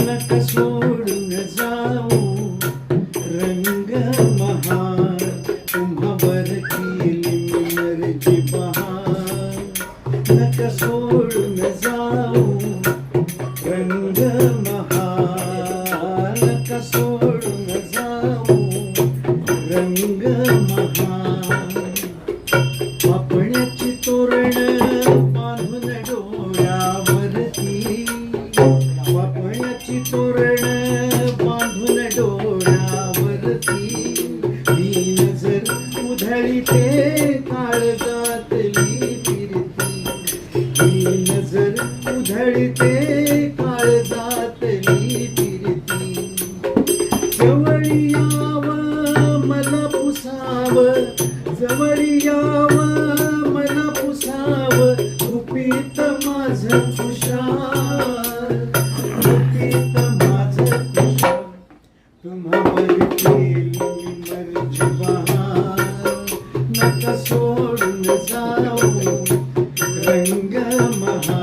नका सोडून जाऊ. रंग महार तुम्हावर केली मनरची बहार नका सोडून जाऊ. रंग महार नका सोडून जाऊ. रंग तोरण बांधून डोळ्यावरती मी नजर उधळी ते काळजातली फिरती. नजर उधळी ते काळजातली फिरती. जवळ यावं मला पुसावं. जवळ यावं मला पुसावं. सोड़ जाओ रंग महा